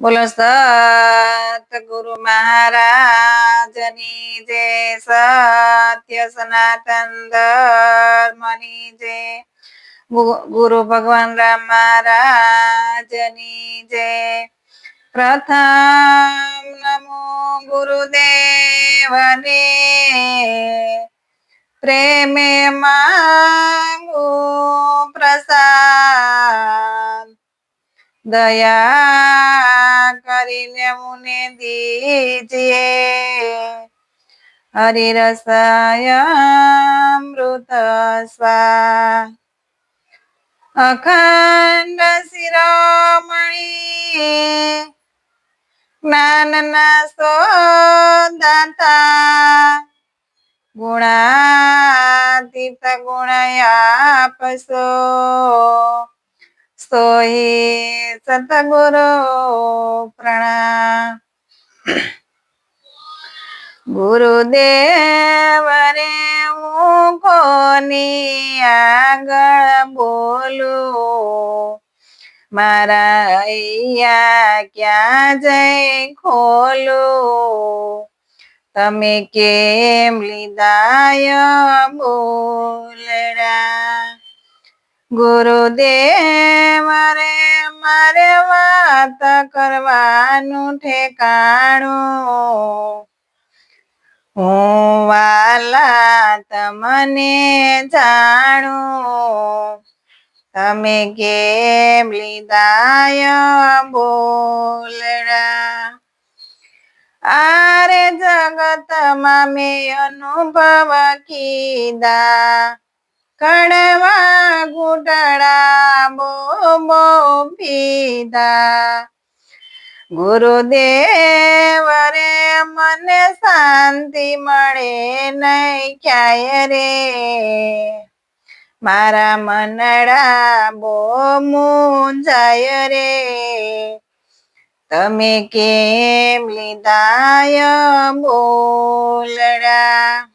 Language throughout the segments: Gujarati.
બોલો સતગુરુ મહારાજની જે, સત્ય સનાતન ધર્મની જે ગુરુ ભગવાન રામ મહારાજની જે, પ્રથમ નમો ગુરુદેવને પ્રેમે માંગુ પ્રસાદ દયા કરીને મુને દીજીએ. હરિરસયમૃત સ્વા. અખંડ શિરોમણી. જ્ઞાનના સોદાતા. ગુણાતીત ગુણયાપસો સોહી સતગુરુ પ્રણામ. ગુરુદેવ રે હું કોની આગળ બોલું? મારા અહીંયા ક્યાં જઈ ખોલું? તમે કેમ લીધાય બોલડા ગુરુદેવ રે, મારે વાત કરવાનું ઠેકાણું. હું વાલા તમને જાણું. તમે કેમ લીધાય બોલડા? આરે જગતમાં મેં અનુભવ કીધા. કડવા પીધા ગુરુદેવ રે મને શાંતિ મળે નહીં ક્યાંય રે. મારા મનડા બો મુંજાય રે. તમે કેમ લીધાય બોલડા?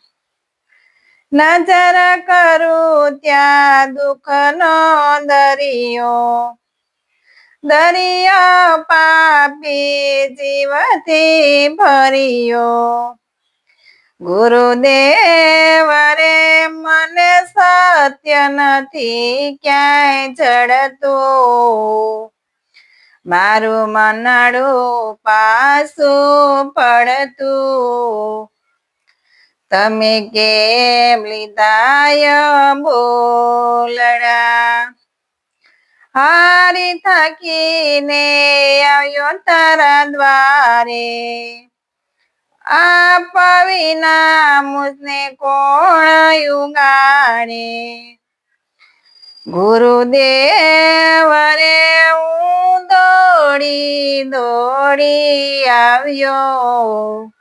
નજર કરું ત્યાં દુઃખનો દરિયો. દરિયો પાપી જીવથી ભર્યો. ગુરુદેવ રે મને સત્ય નથી ક્યાંય જડતું. મારું મનડું પાછું પડતું. તમે કેમ લીધાય બોલડા હારી થાકીને આવ્યો તારા દ્વારે. આપ વિના મુજને કોણ યુગાડે? ગુરુદેવ રે હું દોડી દોડી આવ્યો.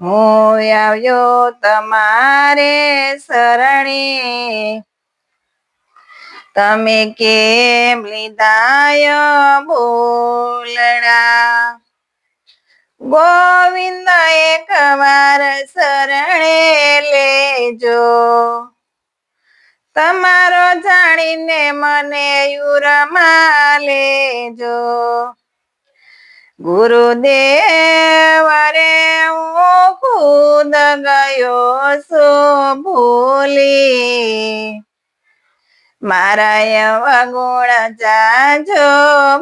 હું આવ્યો તમારે શરણે. તમે કેમ લીધાય બોલડા ગોવિંદ એક શરણે લેજો. તમારો જાણીને મને યુરમાં લેજો. ગુરુદેવ રે હું ખુદ ગયો છું ભૂલી. મારા એવા ગુણ જાજો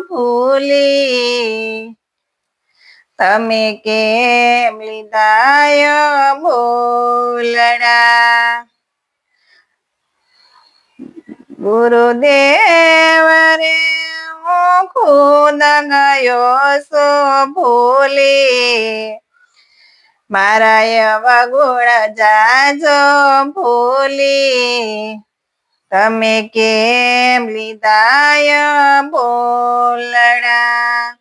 ભૂલી. તમે કેમ લીધાય બોલડા? ગુરુદેવ રે હું ખુદ ગયો સો ભૂલી. મારા એવા ગુણ જાજો ભૂલી. તમે કેમ લીધાય બોલડા?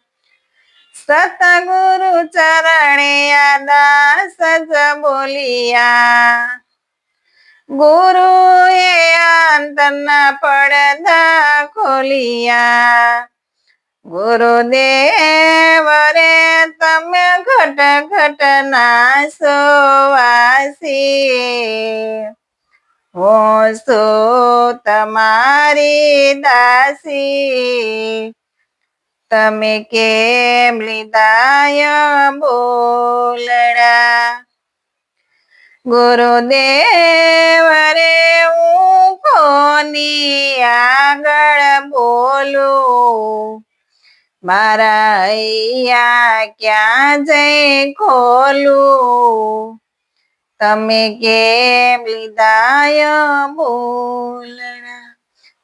સતગુરુ ચરણે દાસ જ બોલિયા. ગુરુ એ અંતના પડદા ખોલિયા. ગુરુદેવ રે તમે ઘટ ઘટ ના વાસી હું છું તમારી દાસી. તમે કેમ લીધાય બોલડા? ગુરુદેવ રે હું કોની આગળ બોલું? મારા અહીંયા ક્યાં જઈ ખોલું? તમે કેમ લીધાય બોલણા?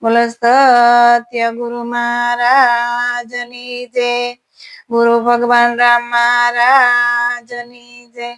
બોલો સત્ય ગુરુ મહારાજની જય. ગુરુ ભગવાન રામ મહારાજની જય.